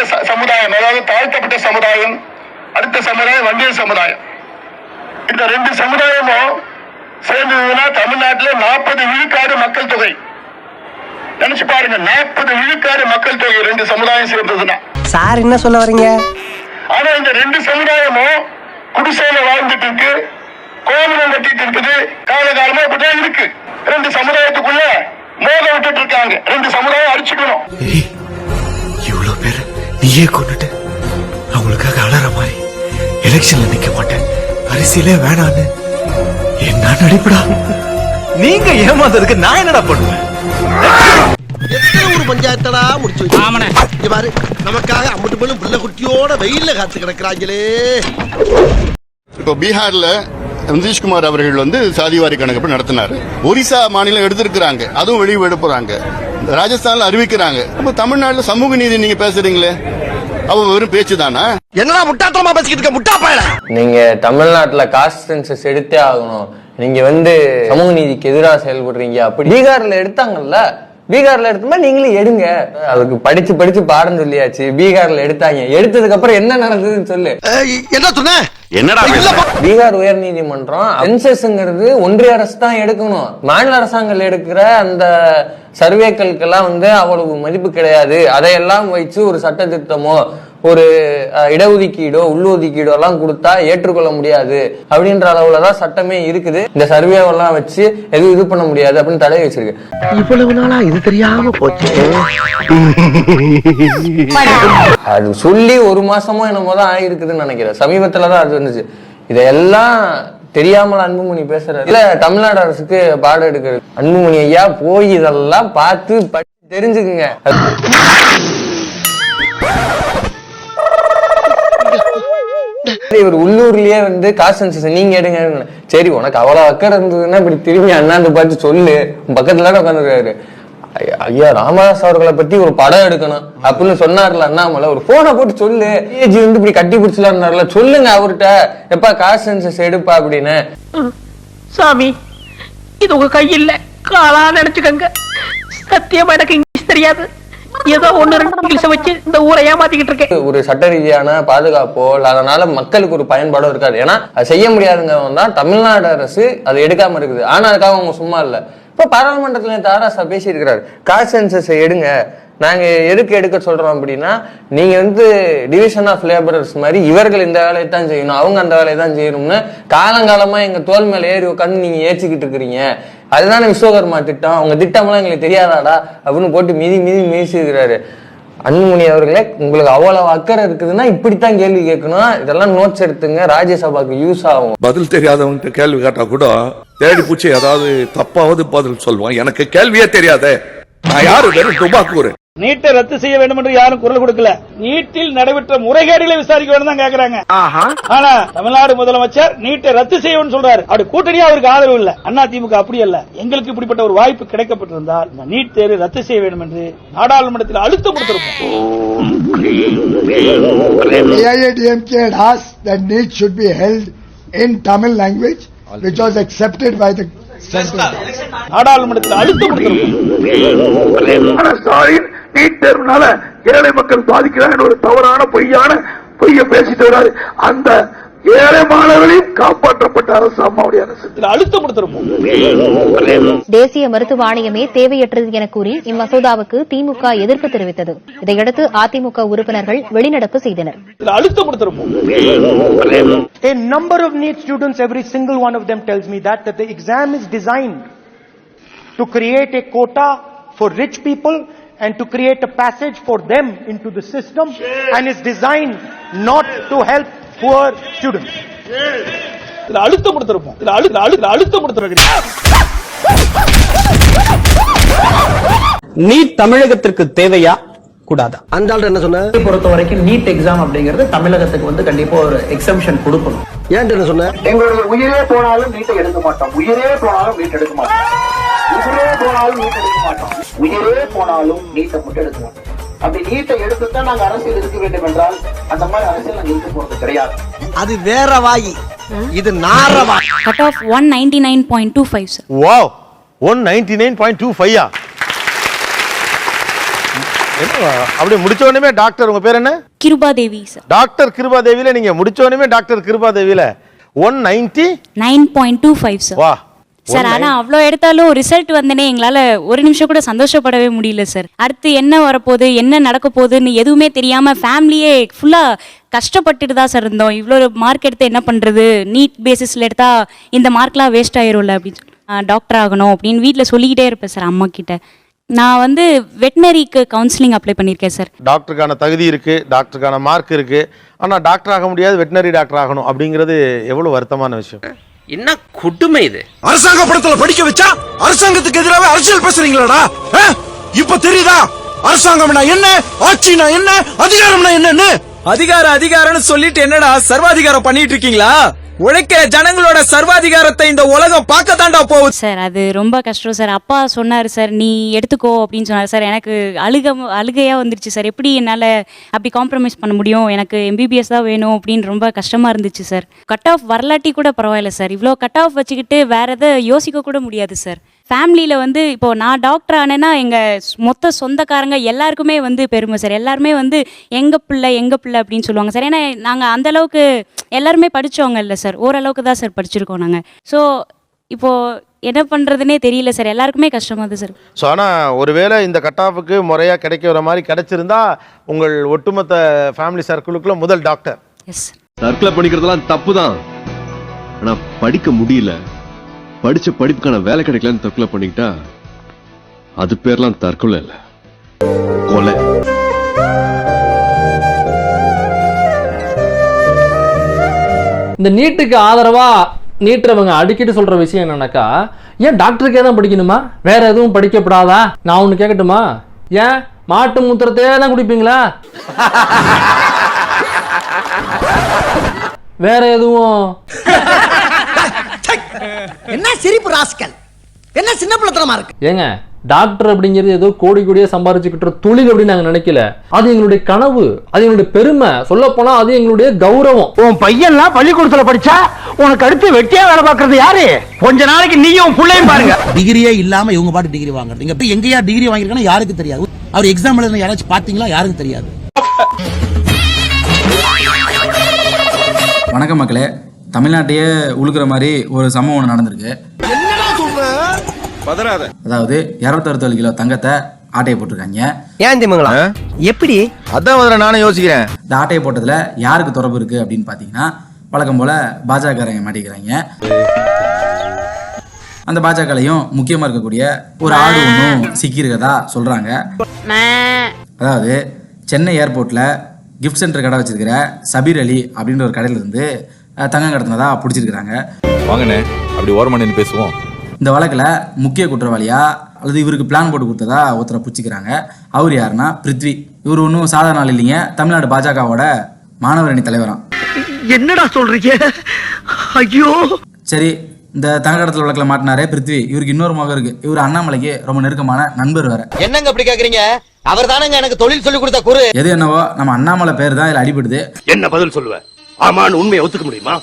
ச- சமுதாயம் அதாவது தாழ்த்தப்பட்ட சமுதாயம் அடுத்த சமுதாயம் வண்டியல் சமுதாயம். இந்த ரெண்டு சமுதாயமும் சேர்ந்ததுன்னா தமிழ்நாட்டுல நாற்பது விழுக்காடு மக்கள் தொகை. நினைச்சு பாருங்க நாற்பது விழுக்காடு மக்கள் தொகை ரெண்டு சமுதாயம் சேர்ந்ததுன்னா. சார் என்ன சொல்ல வரீங்க? ஆனா இந்த ரெண்டு சமுதாயமும் குடிசையில வாழ்ந்துட்டு இருக்கு கோபுரம் கட்டிட்டு இருக்குது காலகாலமா இப்படிதான் இருக்கு. ரெண்டு சமுதாயத்துக்குள்ள மோத விட்டுட்டு இருக்காங்க ரெண்டு சமுதாயம் அடிச்சுக்கணும் நீயே கொண்டுட்டு அவங்களுக்காக அலற மாதிரி. எலெக்ஷன்ல நிக்க மாட்டேன். அரசியலே வேணான்னு. என்ன நடிப்புடா. நீங்க ஏமாந்ததுக்கு நான் என்னடா பண்ணுவேன்? எத்தனை ஒரு பஞ்சாயத்தடா முடிச்சு இங்க பாரு நமக்காக அம்பட்டு போலும் புள்ள குட்டியோட வெயில்ல காத்து கிடக்குறாங்களே. இப்போ பீகார்ல நிதிஷ்குமார் அவர்கள் வந்து சாதிவாரி கணக்கெடுப்பு நடத்தினாரு. ஒரிசா மாநிலம் எடுத்திருக்கிறாங்க. அதுவும் வெளியே விட போறாங்க ராஜஸ்தான்ல அறிவிக்கிறாங்க. அப்ப தமிழ்நாட்டுல சமூக நீதி நீங்க பேசுறீங்களே? அவ வெறும் பேச்சு தானா என்னடா முட்டாத்தனமா பேசிக்கிட்டு இருக்க? முட்டா பயல. நீங்க தமிழ்நாட்டுல காஸ்ட் சென்சஸ் எடுத்தே ஆகணும். நீங்க வந்து சமூக நீதிக்கு எதிராக செயல்படுறீங்க அப்படி. பீகார்ல எடுத்தாங்கல்ல? பீகார்ல எடுத்தோம்னா நீங்களும் எடுங்க. அதுக்கு படிச்சு படிச்சு பாடம் சொல்லியாச்சு. பீகார்ல எடுத்தாங்க. எடுத்ததுக்கு அப்புறம் என்ன நடந்ததுன்னு சொல்லு. என்ன சொன்ன? என்னடா. பீகார் உயர் நீதிமன்றம் சென்சஸ்ங்கிறது ஒன்றிய அரசு தான் எடுக்கணும். மாநில அரசாங்கம் எடுக்கிற அந்த சர்வேக்களுக்கெல்லாம் வந்து அவ்வளவு மதிப்பு கிடையாது. அதையெல்லாம் வச்சு ஒரு சட்ட திருத்தமோ ஒரு இடஒதுக்கீடோ உள்ளொதுக்கீடோ எல்லாம் கொடுத்தா ஏற்றுக்கொள்ள முடியாது அப்படின்ற அளவுல தான் சட்டமே இருக்குது. இந்த சர்வேவெல்லாம் வச்சு எதுவும் இது பண்ண முடியாது அப்படின்னு தடை வச்சிருக்கு. இவ்வளவு நாளா இது தெரியாம போச்சு. அது சொல்லி ஒரு மாசமோ என்னமோ தான் ஆயிருக்குதுன்னு நினைக்கிறேன். சமீபத்துல தான் அது வந்துச்சு. இதையெல்லாம் தெரியாமல் அன்புமணி பேசுறாரு. இல்ல தமிழ்நாடு அரசுக்கு பாடம் எடுக்கிறது. அன்புமணி ஐயா போய் இதெல்லாம் பார்த்து படிச்சு சரி இவர் உள்ளூர்லயே வந்து காசு சென்சஸ் நீங்க எடுங்க சரி உனக்கு அவ்வளவு அக்கறை இருந்ததுன்னா இப்படி திரும்பி அண்ணாந்து பார்த்து சொல்லு. பக்கத்துல உட்காந்துருக்காரு ஐயா- ராமதாஸ் அவர்களை பத்தி ஒரு படம் எடுக்கணும் அப்படின்னு சொன்னார்ல அண்ணாமலை. ஒரு போனை போட்டு சொல்லு. ஏஜி வந்து இப்படி கட்டி பிடிச்சலாருனார்ல சொல்லுங்க அவர்கிட்ட. எப்ப காசு சென்சஸ் எடுப்பா அப்படின்னு. சாமி இது உங்க கையில் காலா நினைச்சுக்கங்க. சத்தியமா எனக்கு இங்கிலீஷ் தெரியாது. ஏதோ ஒண்ணு ரெண்டு இங்கிலீஷ வச்சு இந்த ஊரை ஏமாத்திக்கிட்டு இருக்கேன். ஒரு சட்ட ரீதியான பாதுகாப்போ இல்ல அதனால மக்களுக்கு ஒரு பயன்பாடோ இருக்காது. ஏன்னா அது செய்ய முடியாதுங்கிறவங்க தான் தமிழ்நாடு அரசு அது எடுக்காம இருக்குது. ஆனா அதுக்காக அவங்க சும்மா இல்ல. இப்ப பாராளுமன்றத்துல தாராசா பேசி இருக்கிறாரு காஸ்ட் சென்சஸ் எடுங்க. நாங்க எதுக்கு எடுக்க சொல்றோம் அப்படின்னா நீங்க வந்து டிவிஷன் ஆஃப் லேபரர்ஸ் மாதிரி இவர்கள் இந்த வேலையை தான் செய்யணும் அவங்க அந்த வேலையை தான் செய்யணும்னு காலங்காலமா எங்க தோல் மேல ஏறி உட்காந்து நீங்க ஏச்சிக்கிட்டு இருக்கிறீங்க. அதுதானே விஸ்வகர்மா திட்டம். அவங்க திட்டம்லாம் எங்களுக்கு தெரியாதாடா அப்படின்னு போட்டு மிதி மிதி மிதிச்சிருக்கிறாரு. அன்புமணி அவர்களே உங்களுக்கு அவ்வளவு அக்கறை இருக்குதுன்னா இப்படித்தான் கேள்வி கேட்கணும் இதெல்லாம் நோட்ஸ் எடுத்துங்க. ராஜ்யசபாக்கு யூஸ் ஆகும். பதில் தெரியாதவங்க கேள்வி கேட்டா கூட தேடி பூச்சி ஏதாவது தப்பாவது பதில் சொல்லுவான் எனக்கு கேள்வியே தெரியாதே. நான் யாரு வெறும் துபாக்கூரு நீட்டை ரத்து செய்ய வேண்டும் என்று யாரும் குரல் கொடுக்கல. நீட்டில் நடைபெற்ற முறைகேடுகளை விசாரிக்க வேண்டும் தான் கேக்குறாங்க. ஆனா தமிழ்நாடு முதலமைச்சர் நீட்டை ரத்து செய்யணும்னு சொல்றாரு. அப்படி கூட்டணியா அவருக்கு ஆதரவு இல்ல. அண்ணா திமுக அப்படி அல்ல. எங்களுக்கு இப்படிப்பட்ட ஒரு வாய்ப்பு கிடைக்கப்பட்டிருந்தால் இந்த நீட் தேர்வு ரத்து செய்ய வேண்டும் என்று நாடாளுமன்றத்தில் அழுத்தம் asked that NEET should be held in Tamil language, which was accepted by the. நாடாளுமன்றத்தில் அழுத்தம் ஸ்டாலின் நீட் தேர்வுனால ஏழை மக்கள் பாதிக்கிறாங்க ஒரு தவறான பொய்யான பொய்ய பேசிட்டு வராரு அந்த ஏழை மாணவர்களையும் காப்பாற்றப்பட்ட அரசு அம்மாவுடைய அரசு அழுத்தம் கொடுத்திருப்போம் தேசிய மருத்துவ ஆணையமே தேவையற்றது என கூறி இம்மசோதாவுக்கு திமுக எதிர்ப்பு தெரிவித்தது இதையடுத்து அதிமுக உறுப்பினர்கள் வெளிநடப்பு செய்தனர் அழுத்தம் கொடுத்திருப்போம் A number of NEET students, every single one of them tells me that, that the exam is designed to create a quota for rich people and to create a passage for them into the system and is designed not to help poor students. இதுல அழுத்தம் கொடுத்திருப்போம். இதுல அழு- இதுல அழு- இதுல அழுத்தம் கொடுத்திருக்கிறேன் NEET தமிழகத்திற்கு தேவையா? கூடாதா? அந்த ஆள் என்ன சொன்ன? பொறுத்த வரைக்கும் நீட் எக்ஸாம் அப்படிங்கிறது தமிழகத்துக்கு வந்து கண்டிப்பா ஒரு எக்ஸம்ஷன் கொடுக்கணும். ஏன்ட்டு என்ன சொன்ன? எங்களுடைய உயிரே போனாலும் நீட்டை எடுக்க மாட்டோம். உயிரே போனாலும் நீட் எடுக்க மாட்டோம். உயிரே போனாலும் நீட் எடுக்க மாட்டோம். உயிரே போனாலும் நீட்டை மட்டும் எடுக்க மாட்டோம். அப்படி நீட்டை எடுத்துத்தான் நாங்க அரசியல் இருக்க வேண்டும் என்றால் அந்த மாதிரி அரசியல் நாங்க இருக்க போறது கிடையாது. அது வேற வாயி. இது நார வாய். Cut off one ninety nine point two five sir wow one ninety nine point two five என்ன அப்படியே முடிச்ச உடனே டாக்டர் உங்க பேர் என்ன? கிருபா தேவி சார் டாக்டர் கிருபா தேவியில நீங்க முடிச்ச உடனே doctor Kripa தேவியில one ninety nine point two five sir வா. சார் ஆனா அவ்வளோ எடுத்தாலும் ரிசல்ட் வந்தனே எங்களால ஒரு நிமிஷம் கூட சந்தோஷப்படவே முடியல சார் அடுத்து என்ன வரப்போகுது என்ன நடக்க போகுதுன்னு எதுவுமே தெரியாம ஃபேமிலியே ஃபுல்லா கஷ்டப்பட்டுட்டு தான் சார் இருந்தோம். இவ்வளோ மார்க் எடுத்து என்ன பண்றது? நீட் பேசிஸ்ல எடுத்தா இந்த மார்க்லாம் வேஸ்ட் ஆயிரும்ல அப்படின்னு சொல்லி. டாக்டர் ஆகணும் அப்படின்னு வீட்டில் சொல்லிக்கிட்டே இருப்பேன் சார் அம்மா கிட்ட. நான் வந்து வெட்டினரிக்கு கவுன்சிலிங் அப்ளை பண்ணியிருக்கேன் சார் டாக்டருக்கான தகுதி இருக்கு டாக்டருக்கான மார்க் இருக்கு. ஆனா டாக்டர் ஆக முடியாது வெட்டினரி டாக்டர் ஆகணும் அப்படிங்கிறது எவ்வளவு வருத்தமான விஷயம். என்ன கொடுமை இது? அரசாங்க படத்துல படிக்க வச்சா அரசாங்கத்துக்கு எதிராக அரசியல் பேசுறீங்களாடா இப்ப தெரியுதா? அரசாங்கம்னா என்ன? ஆட்சினா என்ன? அதிகாரம்னா என்னன்னு? அதிகாரம் அதிகாரம்னு சொல்லிட்டு என்னடா சர்வாதிகாரம் பண்ணிட்டு இருக்கீங்களா? உழைக்கிற ஜனங்களோட சர்வாதிகாரத்தை இந்த உலகம் பார்க்க தாண்டா போகுது. சார் அது ரொம்ப கஷ்டம் சார். அப்பா சொன்னார் சார் நீ எடுத்துக்கோ அப்படின்னு சொன்னார். சார் எனக்கு அழுக அழுகையாக வந்துருச்சு சார். எப்படி என்னால் அப்படி காம்ப்ரமைஸ் பண்ண முடியும்? எனக்கு எம்பிபிஎஸ் தான் வேணும் அப்படின்னு ரொம்ப கஷ்டமாக இருந்துச்சு சார். கட் ஆஃப் வரலாட்டி கூட பரவாயில்ல சார். இவ்வளோ கட் ஆஃப் வச்சுக்கிட்டு வேற எதை யோசிக்க கூட முடியாது சார். ஃபேமிலியில் வந்து இப்போ நான் டாக்டர் ஆனேன்னா எங்கள் மொத்த சொந்தக்காரங்க எல்லாருக்குமே வந்து பெருமை சார். எல்லாருமே வந்து எங்கள் பிள்ளை எங்கள் பிள்ளை? அப்படின்னு சொல்லுவாங்க சார். ஏன்னா நாங்கள் அந்த அளவுக்கு எல்லாருமே படித்தவங்க இல்லை சார். ஓரளவுக்கு தான் சார் படிச்சிருக்கோம் நாங்கள் ஸோ இப்போது என்ன பண்ணுறதுனே தெரியல சார். எல்லாருக்குமே கஷ்டமாக தான் சார். ஸோ ஆனால் ஒருவேளை இந்த கட் ஆஃபுக்கு முறையாக கிடைக்கிற மாதிரி கிடைச்சிருந்தா உங்கள் ஒட்டுமொத்த ஃபேமிலி சர்க்கிளுக்குள்ள முதல் டாக்டர் எஸ் தற்கொலை பண்ணிக்கிறதெல்லாம் தப்பு தான். ஆனா படிக்க முடியல. படிச்ச படிப்புக்கான வேலை கிடைக்கலன்னு தற்கொலை பண்ணிக்கிட்டா அது பேர்லாம் தற்கொலை இல்ல. கொலை. இந்த நீட்டுக்கு ஆதரவா நீட்டுறவங்க அடிக்கடி சொல்ற விஷயம் என்னன்னாக்கா ஏன் டாக்டருக்கே தான் படிக்கணுமா? வேற எதுவும் படிக்கப்படாதா? நான் ஒன்று கேட்கட்டுமா ஏன்? மாட்டு மூத்திரத்தையே தான் குடிப்பீங்களா? வேற எதுவும்? என்ன சிரிப்பு ராஸ்கல்? என்ன சின்ன பிள்ளைத்தனமா இருக்கு? ஏங்க டாக்டர் அப்படிங்கிறது ஏதோ கோடி கோடியா சம்பாரிச்சுக்கிட்ட தொழில் அப்படின்னு நாங்க நினைக்கல. அது எங்களுடைய கனவு அது எங்களுடைய பெருமை. சொல்ல போனா அது எங்களுடைய கௌரவம். உன் பையன்லாம் பள்ளிக்கூடத்துல படிச்சா உனக்கு அடுத்து வெட்டியா வேலை பார்க்கறது யாரு? கொஞ்ச நாளைக்கு நீயும் புள்ளையும் பாருங்க. டிகிரியே இல்லாம இவங்க பாட்டு டிகிரி வாங்குறது. இங்க போய் எங்கேயா டிகிரி வாங்கிருக்கான்னு யாருக்கு தெரியாது. அவர் எக்ஸாம் எழுதுன யாராச்சும் பாத்தீங்களா யாருக்கும் தெரியாது. வணக்கம் மக்களே. தமிழ்நாட்டையே உழுக்கிற மாதிரி ஒரு சம்பவம் ஒன்று நடந்திருக்கு. என்னடா சொல்ற? பதறாத. அதாவது இருபத்தறுபத்தேழு கிலோ தங்கத்தை ஆட்டையை போட்டிருக்காங்க. ஏன் திமுங்களா? எப்படி? அதான் முதல்ல நானும் யோசிக்கிறேன். இந்த ஆட்டையை போட்டதுல யாருக்கு தொடர்பு இருக்கு அப்படின்னு பாத்தீங்கன்னா வழக்கம் போல பாஜகரங்க மாட்டிக்கிறாங்க. அந்த பாஜகலையும் முக்கியமா இருக்கக்கூடிய ஒரு ஆடு ஒன்றும் சிக்கியிருக்கதா சொல்றாங்க. அதாவது சென்னை ஏர்போர்ட்ல கிஃப்ட் சென்டர் கடை வச்சிருக்கிற சபீர் அலி அப்படின்ற ஒரு கடையில இருந்து தங்கம் கடத்தினதா பிடிச்சிருக்கிறாங்க. வாங்கண்ணே அப்படி ஓரமா நின்னு பேசுவோம். இந்த வழக்கில் முக்கிய குற்றவாளியா அல்லது இவருக்கு பிளான் போட்டு கொடுத்ததா ஒருத்தரை பிடிச்சிக்கிறாங்க. அவர் யாருன்னா? பிருத்வி. இவர் ஒன்றும் சாதாரண ஆள் இல்லைங்க. தமிழ்நாடு பாஜகவோட மாணவர் அணி தலைவராம். என்னடா சொல்றீங்க? ஐயோ! சரி இந்த தங்கடத்தில் வழக்கில் மாட்டினாரே பிருத்வி. இவருக்கு இன்னொரு மகன் இருக்கு. இவர் அண்ணாமலைக்கு ரொம்ப நெருக்கமான நண்பர் வேற. என்னங்க அப்படி கேக்குறீங்க? அவர் தானங்க எனக்கு தொழில் சொல்லி கொடுத்த குரு. எது என்னவோ நம்ம அண்ணாமலை பேர் தான் இதில் அடிபடுது. என்ன பதில் சொல்லுவ? ஆமான்னு உண்மையை ஒத்துக்க முடியுமா?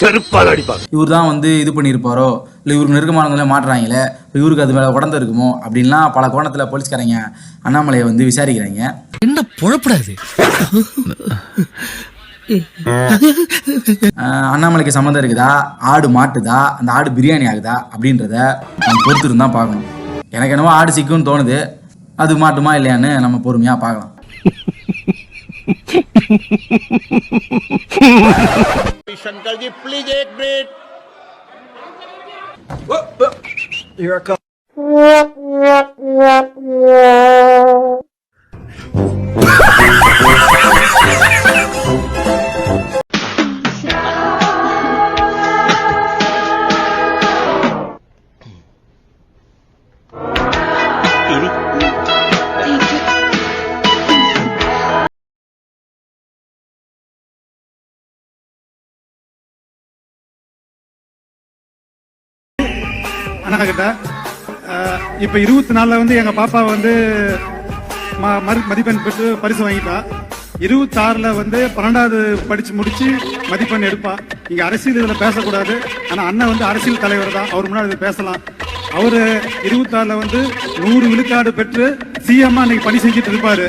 செருப்பால் அடிப்பாங்க. இவர் தான் வந்து இது பண்ணியிருப்பாரோ? இல்லை இவருக்கு நெருக்கமானவங்களே மாட்டுறாங்களே? இப்ப இவருக்கு அது மேலே உடந்து இருக்குமோ? அப்படின்லாம் பல கோணத்தில் போலீஸ்காரங்க அண்ணாமலையை வந்து விசாரிக்கிறாங்க. என்ன பொழப்படாது? அண்ணாமலைக்கு சம்மந்தம் இருக்குதா? ஆடு மாட்டுதா? அந்த ஆடு பிரியாணி ஆகுதா? அப்படின்றத நம்ம பொறுத்து இருந்தா பார்க்கணும். எனக்கு என்னவோ ஆடு சிக்கும்னு தோணுது. அது மாட்டுமா இல்லையான்னு நம்ம பொறுமையா பார்க்கலாம். शंकर जी प्लीज एक मिनट அண்ணா கிட்ட இப்போ இருபத்தி நாலில் வந்து எங்கள் பாப்பா வந்து ம- மறு- மதிப்பெண் பெற்று பரிசு வாங்கிட்டா இருபத்தாறில் வந்து பன்னெண்டாவது படித்து முடித்து மதிப்பெண் எடுப்பா. இங்கே அரசியல் இதில் பேசக்கூடாது. ஆனால் அண்ணன் வந்து அரசியல் தலைவர் தான். அவர் முன்னாடி இது பேசலாம். அவர் இருபத்தாறில் வந்து நூறு விழுக்காடு பெற்று சிஎம்மா அன்னைக்கு பணி செஞ்சுட்டு இருப்பார்.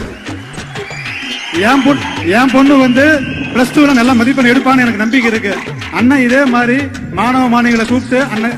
என் பொண்ணு என் பொண்ணு வந்து ப்ளஸ் டூவில் நல்ல மதிப்பெண் எடுப்பான்னு எனக்கு நம்பிக்கை இருக்குது அண்ணன் இதே மாதிரி மாணவ மாணவிகளை கூப்பிட்டு அண்ணன்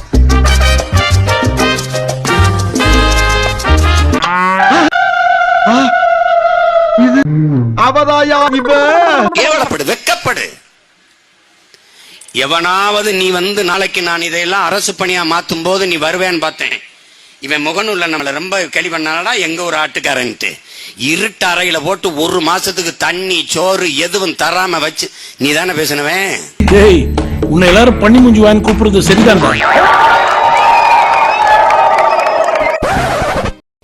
அவதாயா இவ கேவலப்படு வெக்கப்படு. எவனாவது நீ வந்து நாளைக்கு நான் இதையெல்லாம் அரசு பணியா மாத்தும் போது நீ வருவேன்னு பார்த்தேன். இவன் முகநூல்ல நம்மள ரொம்ப கேள்வி பண்ணாடா எங்க ஒரு ஆட்டுக்காரன்ட்டு. இருட்டு அறையில போட்டு ஒரு மாசத்துக்கு தண்ணி சோறு எதுவும் தராம வச்சு நீ தானே பேசினவன்? டேய் உன்னை எல்லாரும் பண்ணி முஞ்சு வாங்கி கூப்பிடுறது சரிதான்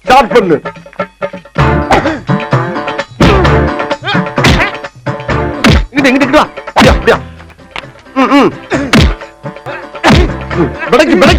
ஸ்டார்ட் பண்ணு